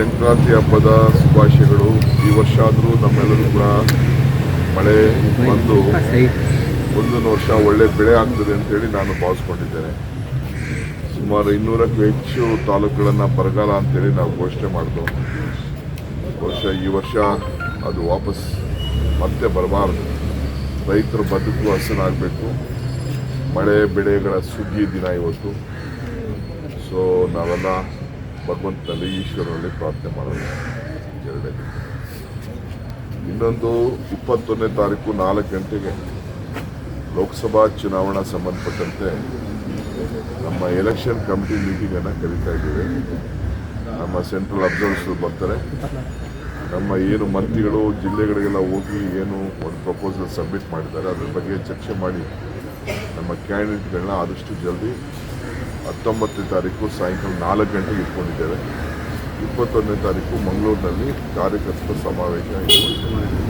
ಸಂಕ್ರಾಂತಿ ಹಬ್ಬದ ಶುಭಾಶಯಗಳು. ಈ ವರ್ಷ ಆದರೂ ನಮ್ಮೆಲ್ಲರೂ ಕೂಡ ಮಳೆ ಬಂದು ಮುಂದಿನ ವರ್ಷ ಒಳ್ಳೆ ಬೆಳೆ ಆಗ್ತದೆ ಅಂತೇಳಿ ನಾನು ಭಾವಿಸ್ಕೊಂಡಿದ್ದೇನೆ. ಸುಮಾರು ಇನ್ನೂರಕ್ಕೂ ಹೆಚ್ಚು ತಾಲೂಕುಗಳನ್ನು ಬರಗಾಲ ಅಂತೇಳಿ ನಾವು ಘೋಷಣೆ ಮಾಡಿದ್ವು. ವರ್ಷ ಈ ವರ್ಷ ಅದು ವಾಪಸ್ ಮತ್ತೆ ಬರಬಾರ್ದು. ರೈತರು ಬದುಕು ಹಸನಾಗಬೇಕು ಮಳೆ, ಬೆಳೆಗಳ ಸುಗ್ಗಿ ದಿನ ಇವತ್ತು. ಸೊ ನಾವೆಲ್ಲ ಭಗವಂತನಲ್ಲಿ ಈಶ್ವರನಲ್ಲಿ ಪ್ರಾರ್ಥನೆ ಎರಡೇ ಇನ್ನೊಂದು ಇಪ್ಪತ್ತೊಂದನೇ ತಾರೀಕು ನಾಲ್ಕು ಗಂಟೆಗೆ ಲೋಕಸಭಾ ಚುನಾವಣಾ ಸಂಬಂಧಪಟ್ಟಂತೆ ನಮ್ಮ ಎಲೆಕ್ಷನ್ ಕಮಿಟಿ ಮೀಟಿಂಗನ್ನು ಕರೀತಾ ಇದ್ದೇವೆ. ನಮ್ಮ ಸೆಂಟ್ರಲ್ ಅಬ್ಸರ್ವರ್ಸ್ ಬರ್ತಾರೆ. ನಮ್ಮ ಏನು ಮಂತ್ರಿಗಳು ಜಿಲ್ಲೆಗಳಿಗೆಲ್ಲ ಹೋಗಿ ಏನು ಒಂದು ಪ್ರಪೋಸಲ್ ಸಬ್ಮಿಟ್ ಮಾಡಿದ್ದಾರೆ, ಅದ್ರ ಬಗ್ಗೆ ಚರ್ಚೆ ಮಾಡಿ ನಮ್ಮ ಕ್ಯಾಂಡಿಡೇಟ್ಗಳನ್ನ ಆದಷ್ಟು ಜಲ್ದಿ ಹತ್ತೊಂಬತ್ತನೇ ತಾರೀಕು ಸಾಯಂಕಾಲ ನಾಲ್ಕು ಗಂಟೆಗೆ ಇಟ್ಕೊಂಡಿದ್ದೇವೆ. ಇಪ್ಪತ್ತೊಂದನೇ ತಾರೀಕು ಮಂಗಳೂರಿನಲ್ಲಿ ಕಾರ್ಯಕರ್ತರ ಸಮಾವೇಶ ಇಟ್ಕೊಂಡಿದ್ದೇವೆ